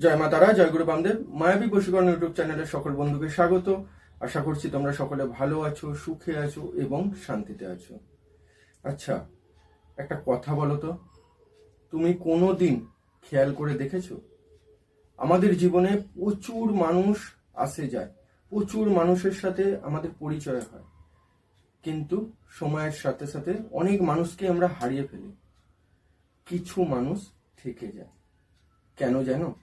জয় মা তারা, জয় গুরু বামদেব। মায়াবী বশীকরণ ইউটিউব চ্যানেলের সকল বন্ধুকে স্বাগত। আশা করছি তোমরা সকলে ভালো আছো, সুখে আছো এবং শান্তিতে আছো। আচ্ছা একটা কথা বলো তো। তুমি কোনো দিন খেয়াল করে দেখেছ? আমাদের জীবনে প্রচুর মানুষ আসে যায়। প্রচুর মানুষের সাথে আমাদের পরিচয় হয়। কিন্তু সময়ের সাথে সাথে অনেক মানুষকে আমরা হারিয়ে ফেলি। কিছু মানুষ থেকে যায়। কেন জানো?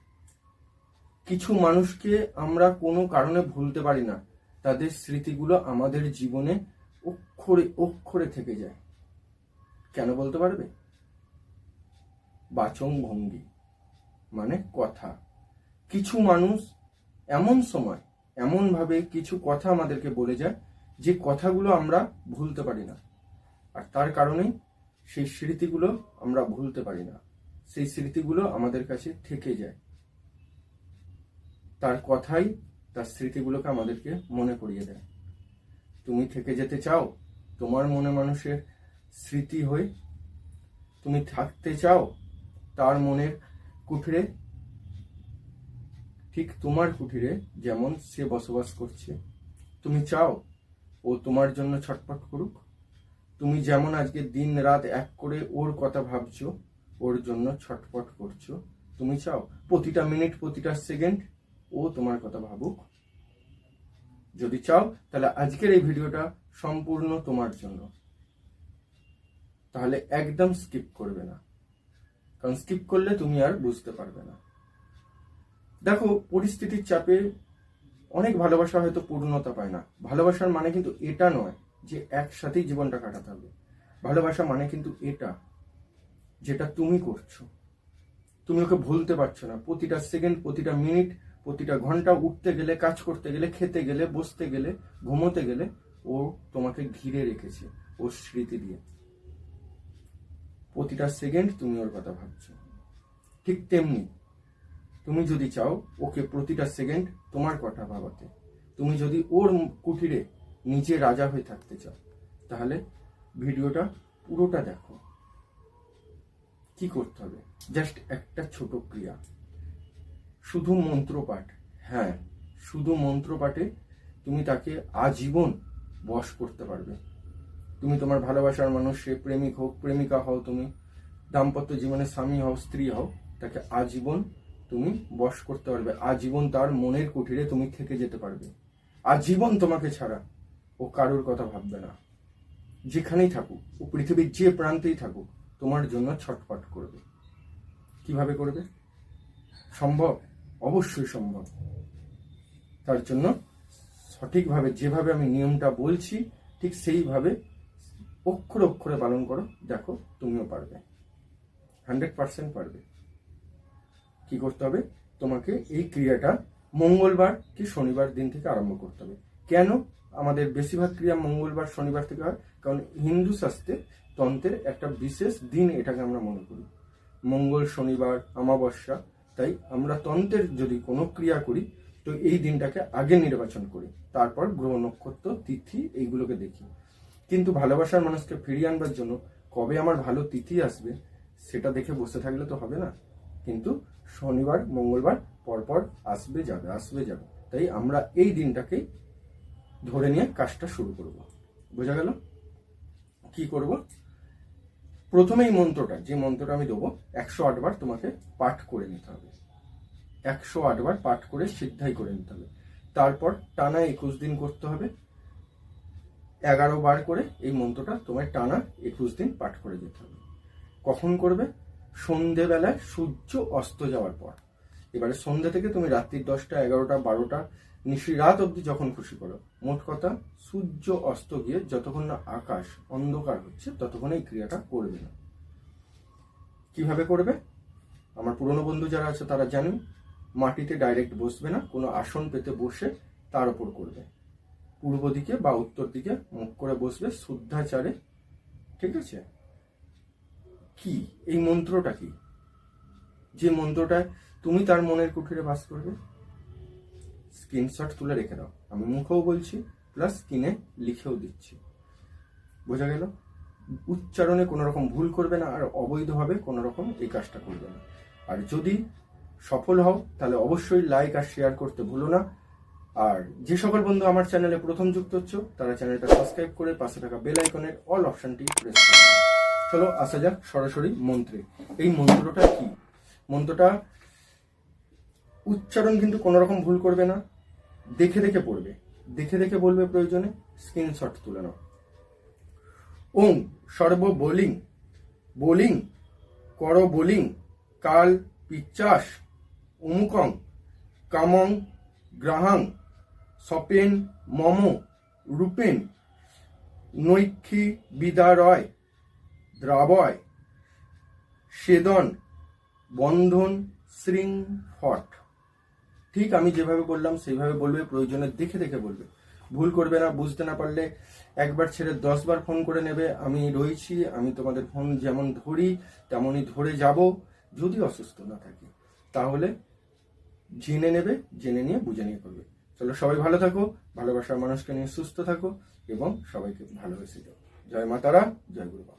কিছু মানুষকে আমরা কোনো কারণে ভুলতে পারি না। তাদের স্মৃতিগুলো আমাদের জীবনে অক্ষরে অক্ষরে থেকে যায়। কেন বলতে পারবে? বাচন ভঙ্গি মানে কথা। কিছু মানুষ এমন সময়, এমনভাবে কিছু কথা আমাদেরকে বলে যায়, যে কথাগুলো আমরা ভুলতে পারি না। আর তার কারণেই সেই স্মৃতিগুলো আমরা ভুলতে পারি না। সেই স্মৃতিগুলো আমাদের কাছে থেকে যায়। তার কথাই তার স্মৃতিগুলোকে আমাদেরকে মনে করিয়ে দেয়। তুমি থেকে যেতে চাও, তোমার মনে মানুষের স্মৃতি হয়ে তুমি থাকতে চাও, তার মনের কুঠিরে, ঠিক তোমার কুঠিরে যেমন সে বসবাস করছে। তুমি চাও ও তোমার জন্য ছটপট করুক। তুমি যেমন আজকে দিন রাত এক করে ওর কথা ভাবছ, ওর জন্য ছটপট করছ। তুমি চাও প্রতিটা মিনিট, প্রতিটা সেকেন্ড ও তোমার কথা ভাবুক। যদি চাও, তাহলে আজকের এই ভিডিওটা সম্পূর্ণ তোমার জন্য। তাহলে একদম স্কিপ করবে না। কারণ স্কিপ করলে তুমি আর বুঝতে পারবে না। দেখো, পরিস্থিতির চাপে অনেক ভালোবাসা হয়তো পূর্ণতা পায় না। ভালোবাসার মানে কিন্তু এটা নয় যে একসাথেই জীবনটা কাটাতে হবে। ভালোবাসা মানে কিন্তু এটা, যেটা তুমি করছ। তুমি ওকে ভুলতে পারছ না। প্রতিটা সেকেন্ড, প্রতিটা মিনিট প্রতিটা ঘণ্টা উঠতে গেলে, কাজ করতে গেলে, খেতে গেলে, বসতে গেলে, ঘুমোতে গেলে ও তোমাকে ঘিরে রেখেছে ওর স্মৃতি দিয়ে। প্রতিটা সেকেন্ড তুমি ওর কথা ভাবছ। ঠিক তেমনি তুমি যদি চাও ওকে প্রতিটা সেকেন্ড তোমার কথা ভাবাতে, তুমি যদি ওর কুঠিরে নিজে রাজা হয়ে থাকতে চাও, তাহলে ভিডিওটা পুরোটা দেখো। কি করতে হবে? জাস্ট একটা ছোট ক্রিয়া। শুধু মন্ত্রপাঠ হ্যাঁ শুধু মন্ত্রপাঠে তুমি তাকে আজীবন বশ করতে পারবে। তুমি তোমার ভালোবাসার মানুষ, সে প্রেমিক হোক, প্রেমিকা হও তুমি, দাম্পত্য জীবনে স্বামী হও, স্ত্রী হও, তাকে আজীবন তুমি বশ করতে পারবে। আজীবন তার মনের কুঠিরে তুমি থেকে যেতে পারবে। আজীবন তোমাকে ছাড়া ও কারোর কথা ভাববে না। যেখানেই থাকুক, ও পৃথিবীর যে প্রান্তেই থাকুক, তোমার জন্য ছটফট করবে। কীভাবে করবে? সম্ভব? অবশ্যই সম্ভব। তার জন্য সঠিকভাবে যেভাবে আমি নিয়মটা বলছি, ঠিক সেইভাবে অক্ষরে অক্ষরে পালন করো, দেখো তুমিও পারবে। হান্ড্রেড পার্সেন্ট পারবে। কি করতে হবে? তোমাকে এই ক্রিয়াটা মঙ্গলবার কি শনিবার দিন থেকে আরম্ভ করতে হবে। কেন আমাদের বেশিরভাগ ক্রিয়া মঙ্গলবার, শনিবার থেকে হয়? কারণ হিন্দু শাস্ত্রে তন্ত্রের একটা বিশেষ দিন এটাকে আমরা মনে করি। মঙ্গল, শনিবার, অমাবস্যা তাই আমরা তন্ত্রের যদি কোনো ক্রিয়া করি, তো এই দিনটাকে আগে নির্বাচন করি। তারপর গ্রহ নক্ষত্র, তিথি, এইগুলোকে দেখি। কিন্তু ভালোবাসার মানুষকে ফিরিয়ে আনবার জন্য কবে আমার ভালো তিথি আসবে, সেটা দেখে বসে থাকলে তো হবে না। কিন্তু শনিবার, মঙ্গলবার, পরপর আসবে, যাবে আসবে, যাবে। তাই আমরা এই দিনটাকেই ধরে নিয়ে কাজটা শুরু করব। বোঝা গেল? কি করব? প্রথমেই মন্ত্রটা, যে মন্ত্রটা আমি দেবো, একশো আটবার তোমাকে পাঠ করে নিতে হবে। একশো আটবার পাঠ করে সিদ্ধাই করে নিতে হবে। তারপর টানা একুশ দিন করতে হবে। এগারো বার করে এই মন্ত্রটা তোমায় টানা একুশ দিন পাঠ করে যেতে হবে। কখন করবে? সন্ধেবেলায় সূর্য অস্ত যাওয়ার পর। এবারে সন্ধ্যে থেকে তুমি রাত্রির দশটা, এগারোটা, বারোটা রাত অবধি যখন খুশি করো, মোট কথা সূর্য অস্ত গিয়ে যতক্ষণ না আকাশ অন্ধকার হচ্ছে, ততক্ষণ এই ক্রিয়াটা করবে না। কীভাবে করবে? আমার পুরনো বন্ধু যারা আছে, তারা জানেন, মাটিতে ডাইরেক্ট বসবে না, কোনো আসন পেতে বসে তার উপর করবে। পূর্ব দিকে বা উত্তর দিকে মুখ করে বসবে শুদ্ধাচারে। ঠিক আছে? কি? এই মন্ত্রটা কি? যে মন্ত্রটায় তুমি তার মনের কুঠিরে বাস করবে? স্ক্রিনশট তুলে রেখে দাও। আমি মুখেও বলছি প্লাস স্ক্রিনে লিখেও দিচ্ছি। বোঝা গেল? উচ্চারণে কোনো রকম ভুল করবে না, আর অবৈধভাবে কোনো রকম এই কাজটা করবে না। আর যদি সফল হও, তাহলে অবশ্যই লাইক আর শেয়ার করতে ভুলো না। আর যে সকল বন্ধু আমার চ্যানেলে প্রথম যুক্ত হচ্ছ, তারা চ্যানেলটা সাবস্ক্রাইব করে পাশে থাকা বেল আইকনের অল অপশনটি প্রেস করে চলো, আসা যাক সরাসরি মন্ত্রে। এই মন্ত্রটা কি? মন্ত্রটা, উচ্চারণ কিন্তু কোনো রকম ভুল করবে না দেখে দেখে পড়বে। দেখে দেখে বলবে প্রয়োজনে স্ক্রিনশট তুলে নাও। ওং সর্ব বোলিং বোলিং, কর বোলিং, কাল পিচ্চাস, উমুকং, কামং, গ্রাহাং, সপেন, মম, রূপেন, নৈক্ষী বিদারয়, দ্রাবয় সেদন বন্ধন শৃং ফট। ঠিক আমি যেভাবে বললাম, সেইভাবে বলবে, প্রয়োজনে দেখে দেখে বলবে। ভুল করবে না, বুঝতে না পারলে একবার ছেড়ে দশবার ফোন করে নেবে। আমি রয়েছি, আমি তোমাদের ফোন যেমন ধরি, তেমনই ধরে যাব, যদি অসুস্থ না থাকি। তাহলে জেনে নেবে, জেনে নিয়ে বুঝে নিয়ে করবে। চলো সবাই ভালো থাকো, ভালোবাসার মানুষকে নিয়ে সুস্থ থাকো, এবং সবাইকে ভালোবেসে যাও জয় মাতারা জয় গুরু বাবা